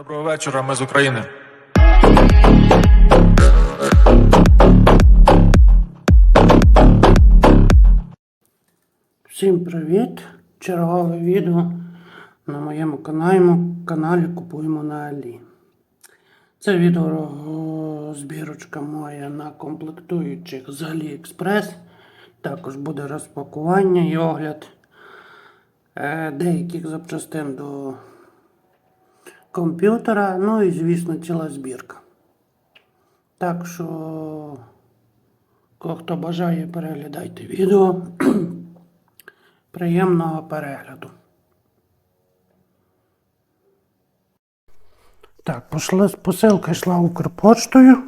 Доброго вечора, ми з України. Всім привіт! Чергове відео на моєму каналі, каналі Купуємо на Алі. Це відео збірочка моя на комплектуючих з AliExpress. Також буде розпакування і огляд е, деяких запчастин до комп'ютера. Ну і звісно ціла збірка. Так що, хто бажає, переглядайте відео. Приємного перегляду. Так, посилка йшла Укрпоштою.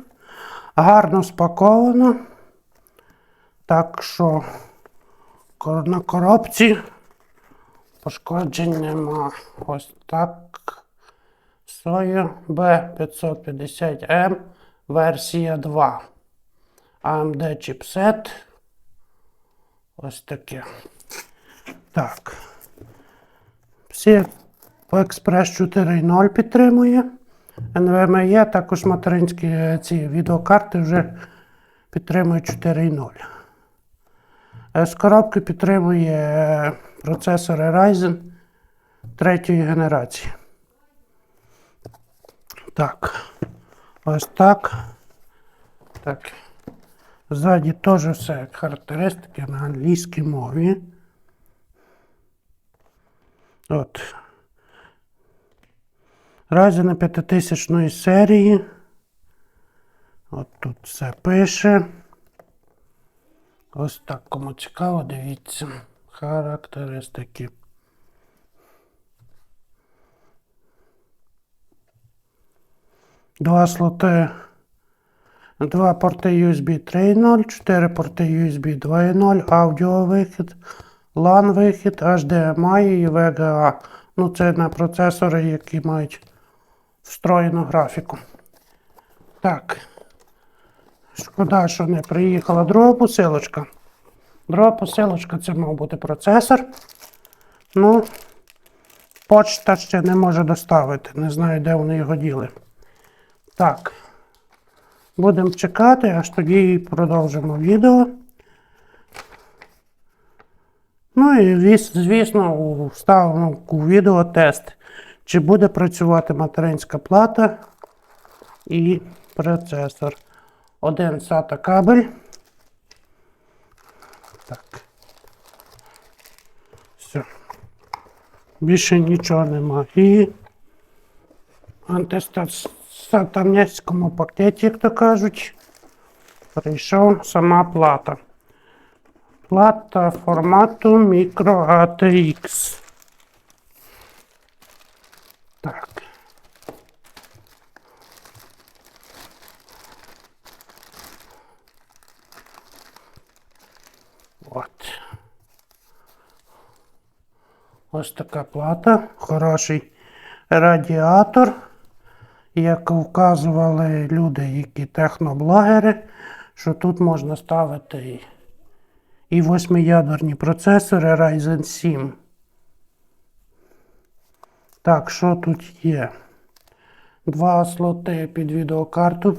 Гарно спакована. Так що на коробці пошкоджень нема. Ось так. Соя B550M версія 2. AMD чіпсет. Ось таке. Так. Всі експрес 4.0 підтримує. NVMe, також материнські е, ці відеокарти вже підтримують 4.0. Е, З коробки підтримує е, процесори Ryzen третьої генерації. Так. Ось так. Так. Ззаді теж все характеристики на англійській мові. От. Ryzen 5000 серії. От тут все пише. Ось так, кому цікаво, дивіться. Характеристики. Два слоти. Два порти USB 3.0, 4 порти USB 2.0, аудіовихід, LAN вихід, HDMI і VGA. Ну, це на процесори, які мають встроєну графіку. Так. Шкода, що не приїхала друга посилочка. Друга посилочка це мав бути процесор. Ну, почта ще не може доставити. Не знаю, де вони його діли. Так. Будемо чекати, аж тоді продовжимо відео. Ну і звісно, вставимо у відео тест, чи буде працювати материнська плата і процесор. Один SATA кабель. Так. Все. Більше нічого нема. І антисатанецькому пакеті, як то кажуть, прийшов сама плата. Плата формату Micro ATX. Так. От. Ось така плата, хороший радіатор. Як вказували люди, які техноблогери, що тут можна ставити і восьмиядерні процесори Ryzen 7. Так, що тут є? Два слоти під відеокарту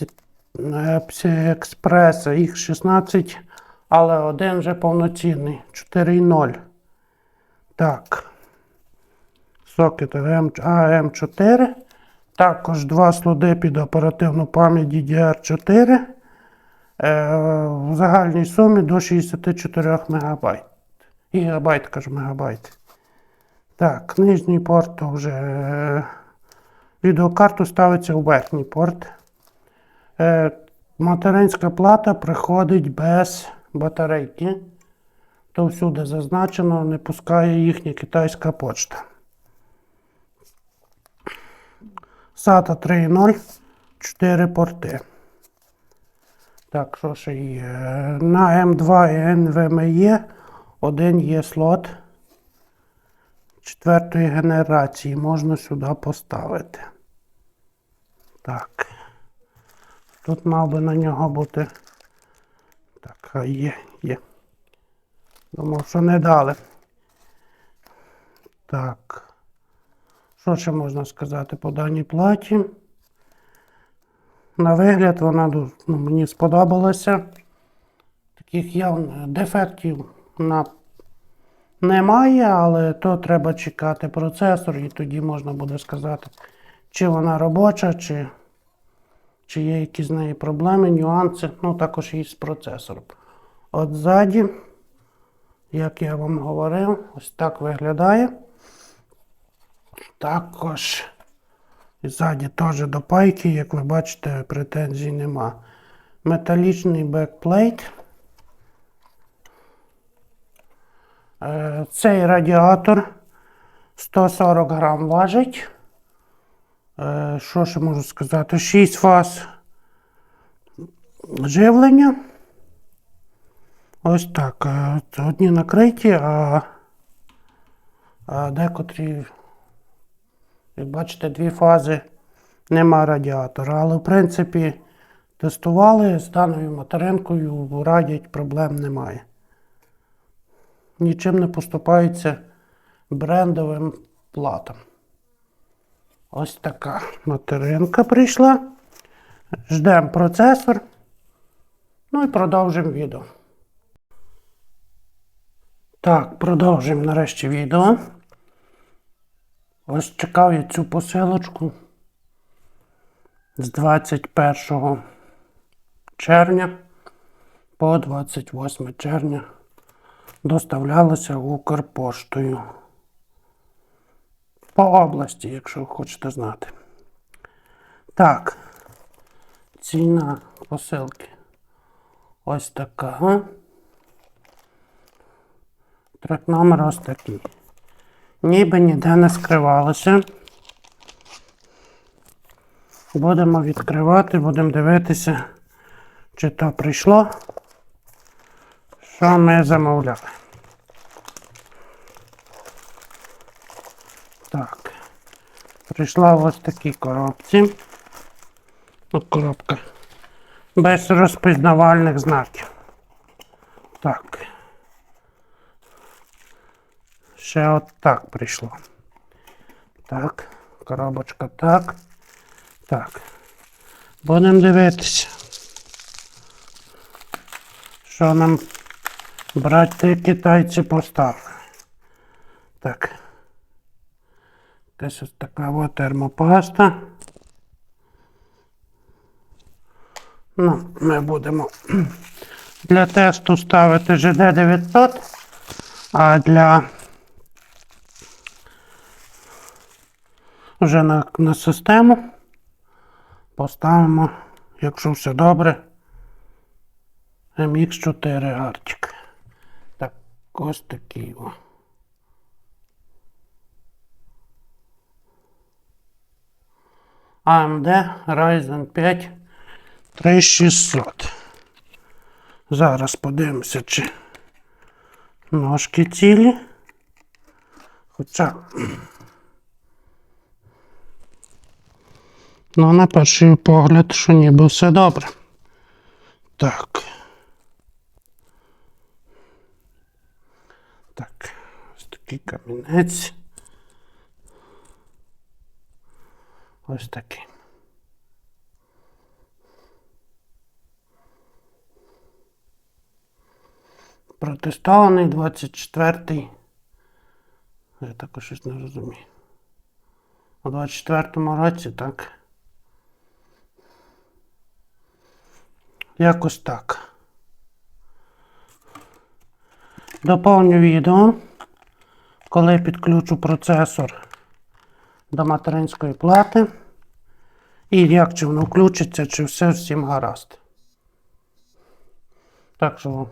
е, PCI-Express X16, але один вже повноцінний 4.0. Так. Сокет AM4. Також два слоти під оперативну пам'ять DDR4. Е, в загальній сумі до 64 МБ. Гігабайт, кажу, мегабайт. Так, нижній порт вже. е, Відеокарту ставиться у верхній порт. Е, материнська плата приходить без батарейки. То всюди зазначено, не пускає їхня китайська почта. SATA 3.0, 4 порти. Так, що ще є? На М2 і NVMe один є слот четвертої генерації. Можна сюди поставити. Так. Тут мав би на нього бути. Так, а є, є. Думав, що не дали. Так. Що ще можна сказати по даній платі? На вигляд вона ну, мені сподобалася. Таких явно дефектів на... немає, але то треба чекати процесор, і тоді можна буде сказати, чи вона робоча, чи, чи є якісь з неї проблеми, нюанси. Ну, також і з процесором. От ззаді, як я вам говорив, ось так виглядає. Також і ззаді теж до пайки, як ви бачите, претензій нема. Металічний бекплейт. Е, Цей радіатор 140 грам важить. Е, Що ще можу сказати? 6 фаз живлення. Ось так. е, Одні накриті, а, а декотрі як бачите, дві фази нема радіатора. Але в принципі тестували з даною материнкою, радять, проблем немає. Нічим не поступається брендовим платам. Ось така материнка прийшла. Ждемо процесор. Ну і продовжимо відео. Так, продовжуємо нарешті відео. Ось чекав я цю посилочку з 21 червня по 28 червня доставлялася Укрпоштою по області, якщо хочете знати. Так, ціна посилки ось така. Трек номер ось такий ніби ніде не скривалося. Будемо відкривати, будемо дивитися, чи то прийшло, що ми замовляли. Так, прийшла ось такі коробці. Ну, коробка. Без розпізнавальних знаків. Так. Ще от так прийшло. Так, коробочка так. Так. Будемо дивитися. Що нам брати китайці поставили. Так. Десь ось така от термопаста. Ну, ми будемо для тесту ставити GD 900, а для вже на, на систему. Поставимо, якщо все добре, MX4 Arctic. Так, ось такий. О. AMD Ryzen 5 3600. Зараз подивимося, чи ножки цілі. Хоча Ну, на перший погляд, що ніби все добре. Так. Так, ось такий камінець. Ось такий. Протестований 24-й. Я також щось не розумію. У 24-му році, так. Якось так. Доповню відео, коли підключу процесор до материнської плати. І як чи воно включиться, чи все всім гаразд. Так що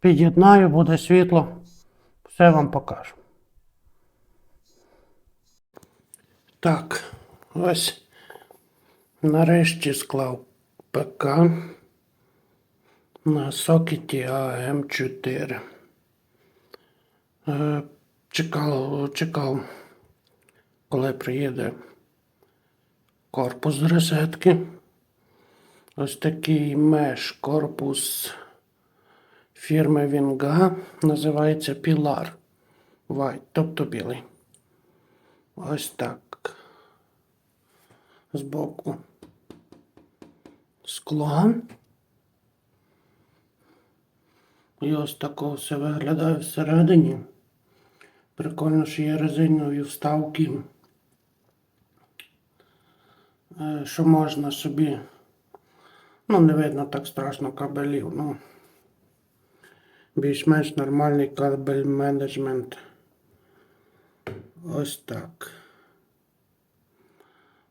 під'єднаю, буде світло, все вам покажу. Так, ось нарешті склав ПК на сокеті АМ4. Е, Чекав, чекав, коли приїде корпус розетки. Ось такий меш корпус фірми Вінга називається Pilar White, тобто білий. Ось так. Збоку скло. І ось тако все виглядає всередині. Прикольно, що є резинові вставки, е, що можна собі. Ну, не видно так страшно кабелів. Ну, більш-менш нормальний кабель менеджмент. Ось так.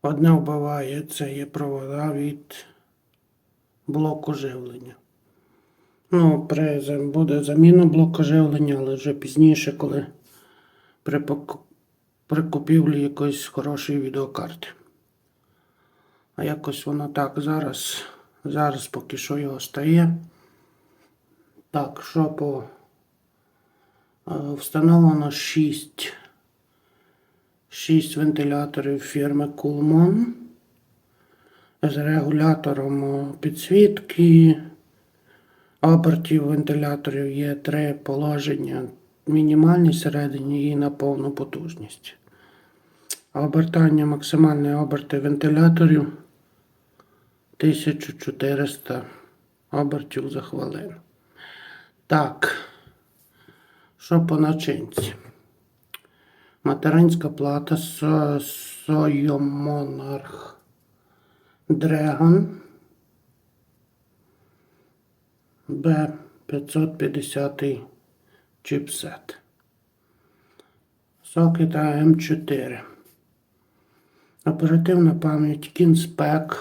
Одне вбиває це є провода від блоку живлення. Ну, при, буде заміна блоку живлення, але вже пізніше, коли при, при купівлі якоїсь хорошої відеокарти. А якось воно так зараз. Зараз поки що його стає. Так, що по е, встановлено 6, 6 вентиляторів фірми Coolmon з регулятором підсвітки. Обертів вентиляторів є три положення: мінімальні середині і на повну потужність. Обертання максимальні оберти вентиляторів 1400 обертів за хвилину. Так, що по начинці? Материнська плата Со- Dragon B550 чипсет. Сокет AM4. Оперативна пам'ять Kingspec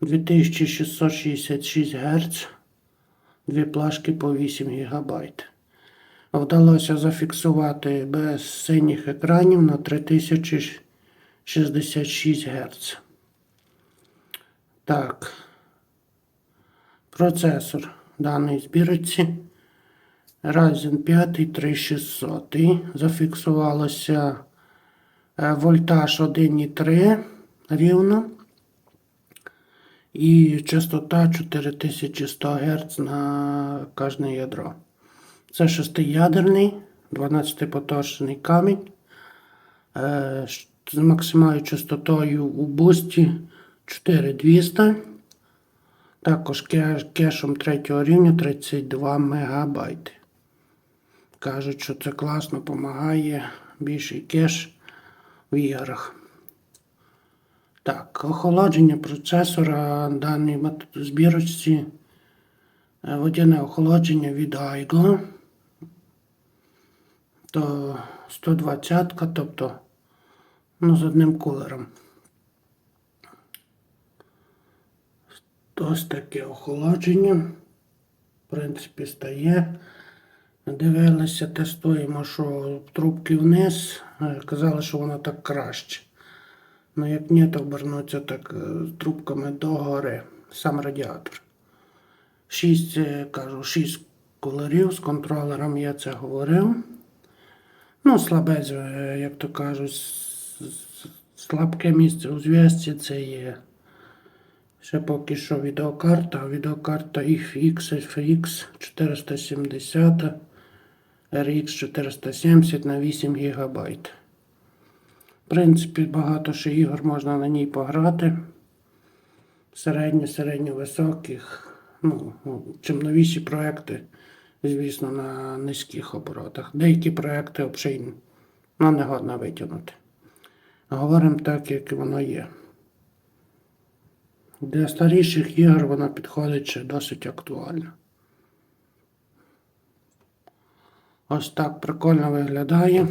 2666 Гц. Дві плашки по 8 ГБ. Вдалося зафіксувати без синіх екранів на 3066 Гц. Так. Процесор даної збірці Ryzen 5 3600. Зафіксувалося е, вольтаж 1,3 рівно. І частота 4100 Гц на кожне ядро. Це шестиядерний, 12-поточний камінь. е, З максимальною частотою у бусті 4200. Також ке- кешом третього рівня 32 МБ. Кажуть, що це класно допомагає більший кеш в іграх. Так, охолодження процесора мат- збірочці. е, Водяне охолодження від Aigo. То 120, тобто ну, з одним кулером. Ось таке охолодження. В принципі, стає. Дивилися, тестуємо, що трубки вниз. Е, Казали, що воно так краще. Ну, як ні, то обернуться так е, трубками догори. Сам радіатор. Шість, е, кажу, шість кулерів з контролером я це говорив. Ну, слабець, як то кажуть, слабке місце у зв'язці це є. Ще поки що відеокарта. Відеокарта FX FX 470 RX 470 на 8 ГБ. В принципі, багато ще ігор можна на ній пограти. Середньо, середньо-високих. Ну, ну, чим новіші проекти, звісно, на низьких оборотах. Деякі проекти взагалі ну, не годно витягнути. Говоримо так, як воно є. Для старіших ігор вона підходить ще досить актуально. Ось так прикольно виглядає.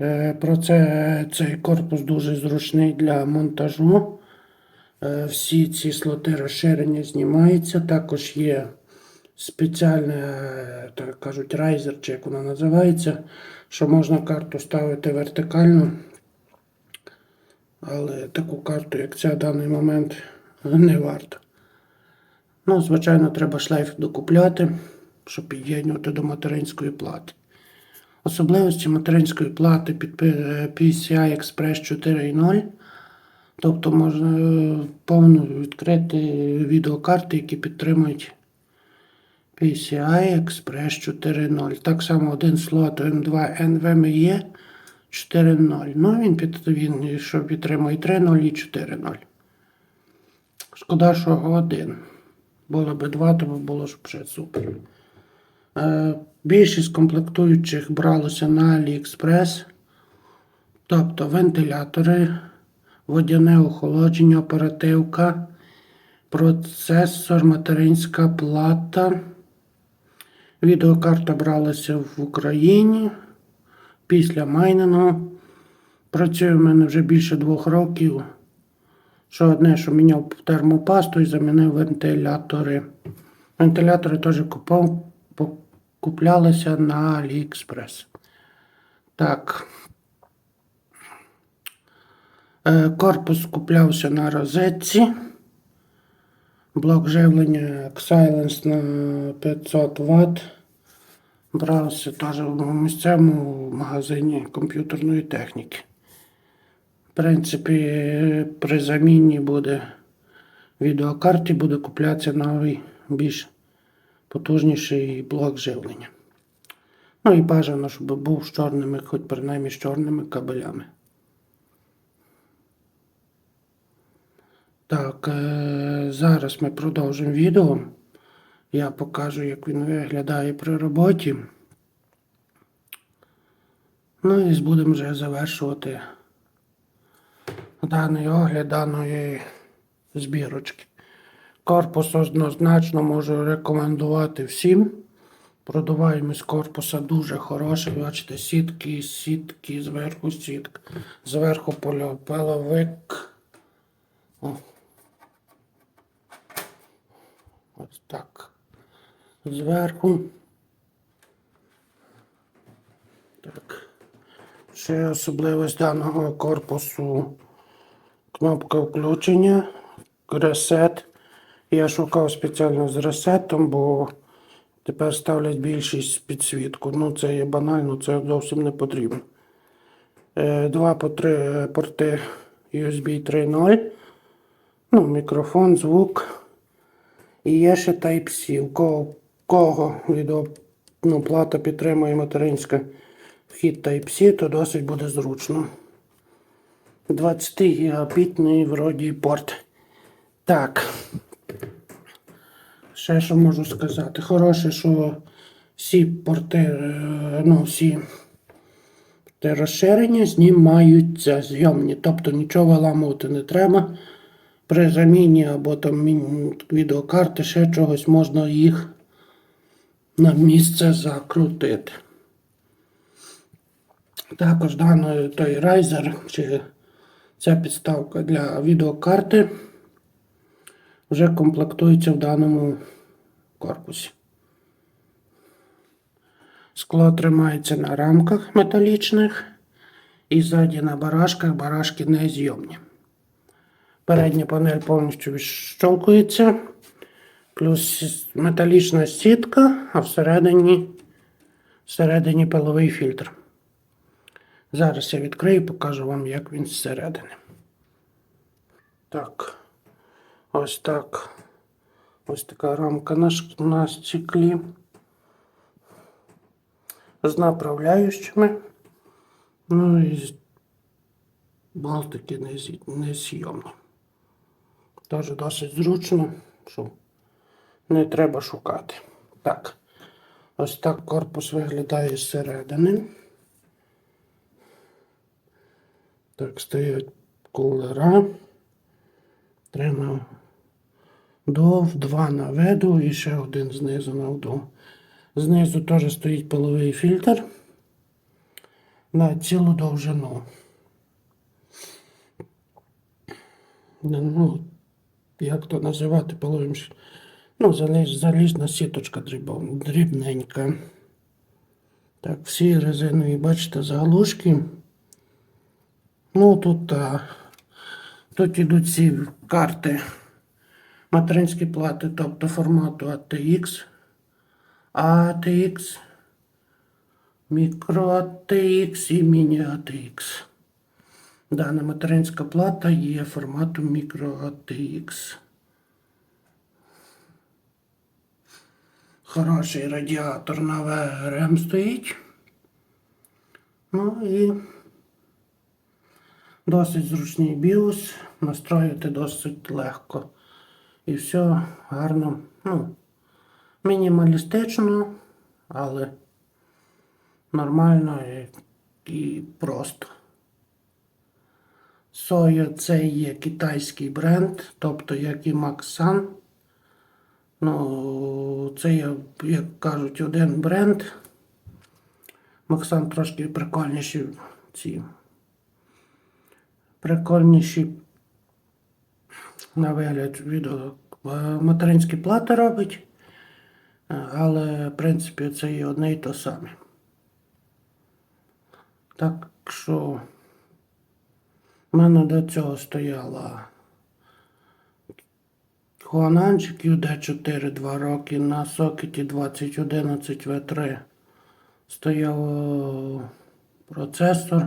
Е, Про це цей корпус дуже зручний для монтажу. Е, Всі ці слоти розширення знімаються. Також є спеціальне, так кажуть, райзер, чи як воно називається, що можна карту ставити вертикально. Але таку карту, як ця в даний момент, не варто. Ну, звичайно, треба шлейф докупляти, щоб під'єднувати до материнської плати. Особливості материнської плати під е, PCI Express 4.0. Тобто можна е, повно відкрити відеокарти, які підтримують PCI Express 4.0. Так само один слот M2 NVMe 4.0. Ну, він, під, він що підтримує 3.0 і 4.0. Шкода, що один. Було б два, то було ж вже супер. Е, більшість комплектуючих бралося на AliExpress. Тобто вентилятори, водяне охолодження, оперативка, процесор, материнська плата. Відеокарта бралася в Україні після майнингу. Працює в мене вже більше двох років. Що одне, що міняв термопасту і замінив вентилятори. Вентилятори теж купав, куплялися на AliExpress. Так. Е, Корпус куплявся на розетці. Блок живлення Silence на 500 Вт. Брався теж в місцевому магазині комп'ютерної техніки. В принципі, при заміні буде відеокарті, буде куплятися новий більш потужніший блок живлення. Ну і бажано, щоб був з чорними, хоч принаймні з чорними кабелями. Так, е- зараз ми продовжимо відео. Я покажу, як він виглядає при роботі. Ну і будемо вже завершувати даний огляд даної збірочки. Корпус однозначно можу рекомендувати всім. Продуваємость корпуса дуже хороша. Бачите, сітки, сітки, зверху сітка. Зверху. О. Ось так. Зверху. Так. Ще особливість даного корпусу. Кнопка включення, ресет. Я шукав спеціально з ресетом, бо тепер ставлять більшість підсвітку. Ну, це є банально, це зовсім не потрібно. Е, Два по три порти USB 3.0. Ну, мікрофон, звук. І є ще Type-C. У кого, кого відео, ну, підтримує материнська вхід Type-C, то досить буде зручно. 20 гігабітний вроді порт. Так. Ще що можу сказати. Хороше, що всі порти, е, ну, всі те розширення знімаються зйомні. Тобто нічого виламувати не треба. При заміні або там відеокарти, ще чогось можна їх на місце закрутити. Також даний той райзер, чи ця підставка для відеокарти вже комплектується в даному корпусі. Скло тримається на рамках металічних і ззаді на барашках барашки незйомні. Передня панель повністю відщолкується, плюс металічна сітка, а всередині, всередині пиловий фільтр. Зараз я відкрию і покажу вам, як він зсередини. Так. Ось так. Ось така рамка на, на стеклі. З направляючими. Ну і болтики незйомні. Теж досить зручно, що не треба шукати. Так. Ось так корпус виглядає зсередини. Так, стоять кулера. Три на вдов, два на веду і ще один знизу на вдов. Знизу теж стоїть пиловий фільтр на цілу довжину. Ну, як то називати пиловим фільтром? Ну, заліз, залізна сіточка дрібненька. Так, всі резинові, бачите, заглушки. Ну, тут, а, тут ідуть ці карти материнські плати, тобто формату ATX, ATX, Micro ATX і Mini ATX. Дана материнська плата є формату Micro ATX. Хороший радіатор на ВРМ стоїть. Ну і Досить зручний біос, настроїти досить легко. І все гарно, ну, мінімалістично, але нормально і, і просто. Соя це є китайський бренд, тобто як і Максан. Ну, це є, як кажуть, один бренд. Максан трошки прикольніші ці. Прикольніші на вигляд відео е, материнські плати робить. Е, Але, в принципі, це і одне і то саме. Так що в мене до цього стояла Хуананчик UD4 2 роки на сокеті 2011 V3 стояв процесор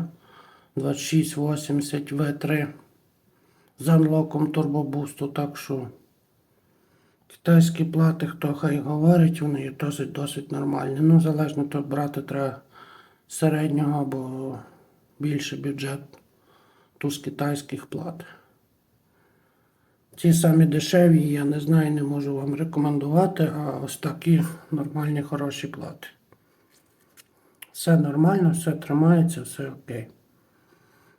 2680 V3 з анлоком турбобусту, так що китайські плати, хто хай говорить, вони досить досить нормальні. Ну, залежно то брати треба середнього або більше бюджет ту з китайських плат. Ці самі дешеві, я не знаю, не можу вам рекомендувати, а ось такі нормальні хороші плати. Все нормально, все тримається, все окей.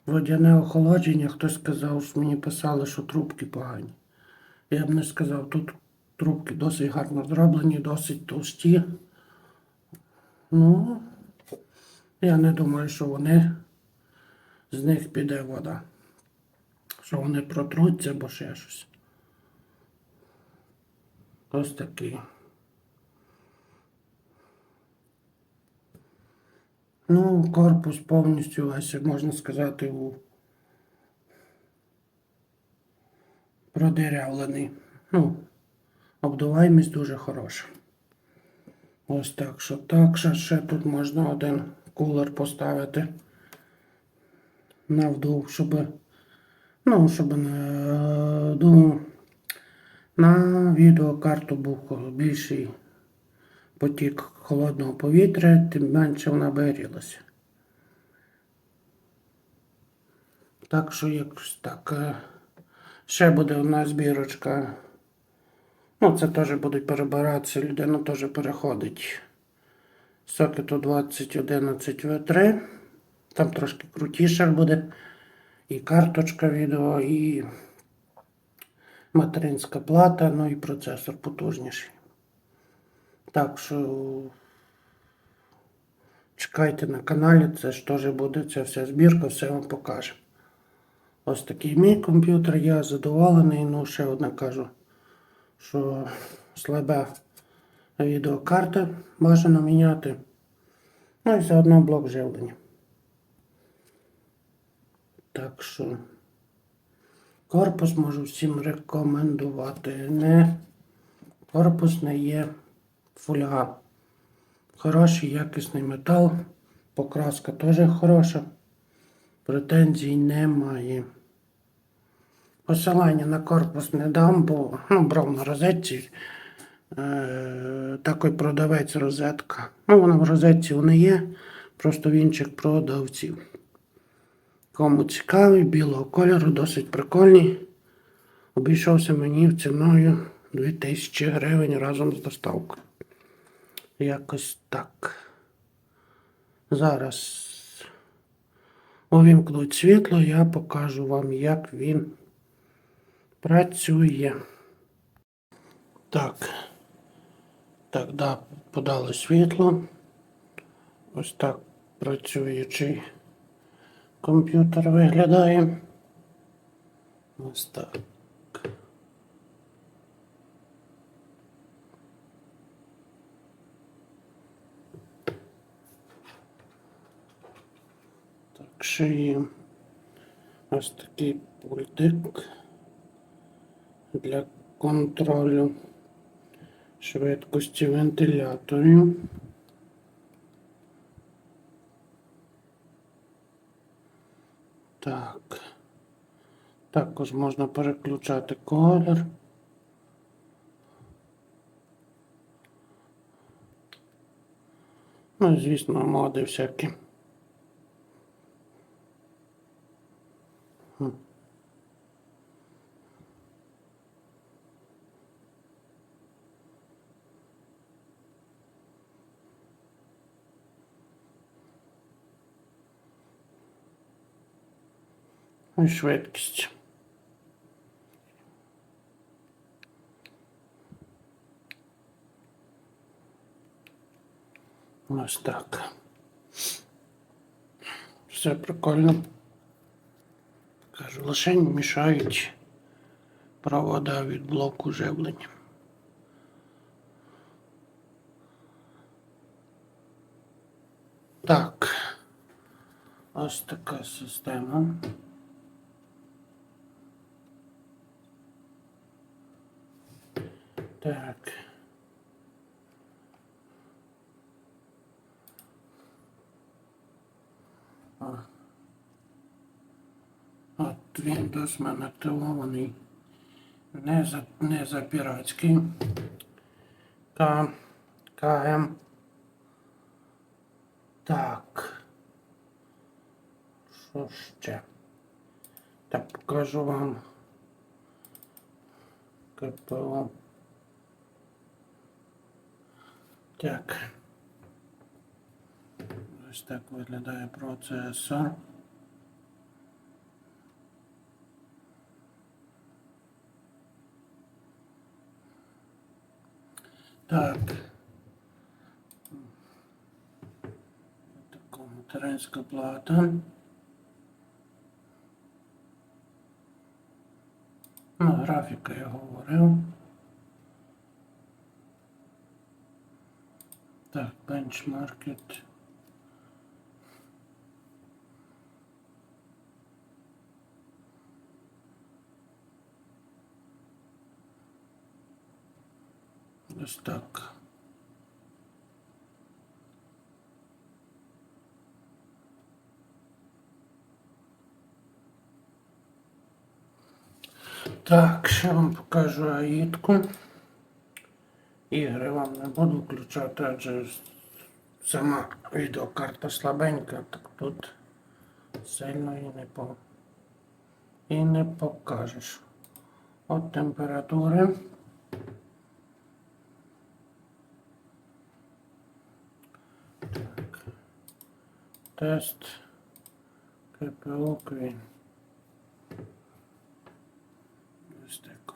Водяне охолодження, хтось сказав, що мені писали, що трубки погані. Я б не сказав, тут трубки досить гарно зроблені, досить товсті. Ну, я не думаю, що вони з них піде вода. Що вони протруться або ще щось. Ось такий. Ну, корпус повністю весь, можна сказати, у продирявлений. Ну, обдуваємість дуже хороша. Ось так, що так, ще, ще тут можна один кулер поставити на вдув, щоб, ну, щоб на, думаю, на відеокарту був більший потік холодного повітря, тим менше вона би грілася. Так що якось так. е, Ще буде одна збірочка. Ну, це теж будуть перебиратися, людина теж переходить. Сокету 2011 V3. Там трошки крутіше буде. І карточка відео, і материнська плата, ну і процесор потужніший. Так що чекайте на каналі, це ж теж буде ця вся збірка, все вам покаже. Ось такий мій комп'ютер, я задоволений, ну ще одне кажу, що слаба відеокарта бажано міняти. Ну і заодно блок живлення. Так що корпус можу всім рекомендувати. Не корпус не є фольга. Хороший якісний метал. Покраска теж хороша. Претензій немає. Посилання на корпус не дам, бо ну, брав на розетці. Е, такий продавець розетка. Ну, вона в розетці вона є, просто в інших продавців. Кому цікавий, білого кольору, досить прикольний. Обійшовся мені ціною 2000 гривень разом з доставкою. Якось так. Зараз увімкнуть світло, я покажу вам, як він працює. Так. Так, да, подали світло. Ось так працюючий комп'ютер виглядає. Ось так. Так, ще є ось такий пультик для контролю швидкості вентиляторів. Так. Також можна переключати колір. Ну, звісно, моди всякі. Швидкість. Ось так. Все прикольно. Кажу, лише мішають провода від блоку живлення. Так. Ось така система. Так. От Windows в мене активований. Не за, не за піратський. К, КМ. Так. Що ще? Так, покажу вам. КПО. Так. Ось так виглядає процесор. Так. Така материнська плата. Ну, графіка я говорив. Так, бенчмаркет. Ось так. Так, ще вам покажу аїдку. Ігри вам не буду включати, адже сама відеокарта слабенька, так тут сильно і не по і не покажеш. От температури. Так. Тест КПО Queen. Ось так.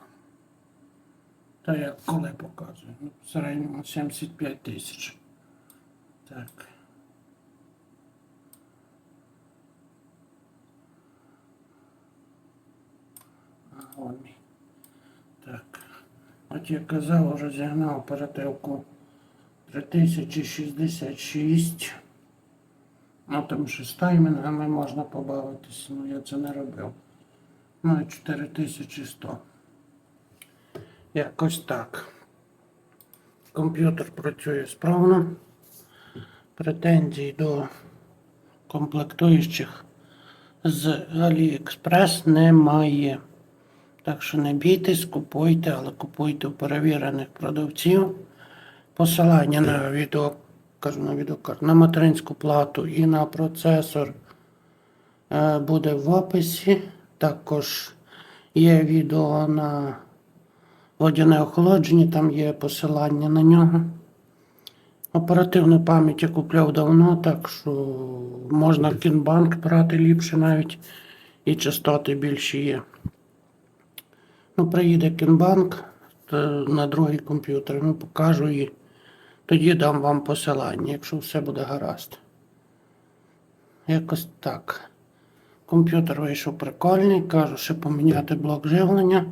Та як коли показую? Ну, в середньому 75 тисяч. Так. А, вон мій. Так. От я казав, розігнав оперативку 3066. Ну там ще з таймінгами можна побавитися, ну я це не робив. Ну і 4100. Якось так. Комп'ютер працює справно. Претензій до комплектуючих з AliExpress немає. Так що не бійтесь, купуйте, але купуйте у перевірених продавців. Посилання на відео, на відеокарту, на материнську плату і на процесор е, буде в описі. Також є відео на водяне охолодження, там є посилання на нього. Оперативну пам'ять я купляв давно, так що можна кінбанк брати ліпше навіть і частоти більші є. Ну, приїде кінбанк на другий комп'ютер, ну покажу і тоді дам вам посилання, якщо все буде гаразд. Якось так. Комп'ютер вийшов прикольний, кажу, ще поміняти блок живлення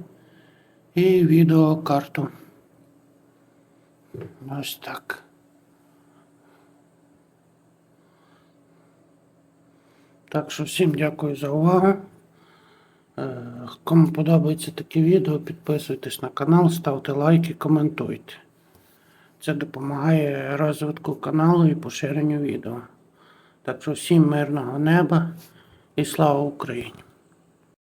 і відеокарту. Ось так. Так що всім дякую за увагу. Е, Кому подобається таке відео, підписуйтесь на канал, ставте лайки, коментуйте. Це допомагає розвитку каналу і поширенню відео. Так що всім мирного неба і слава Україні!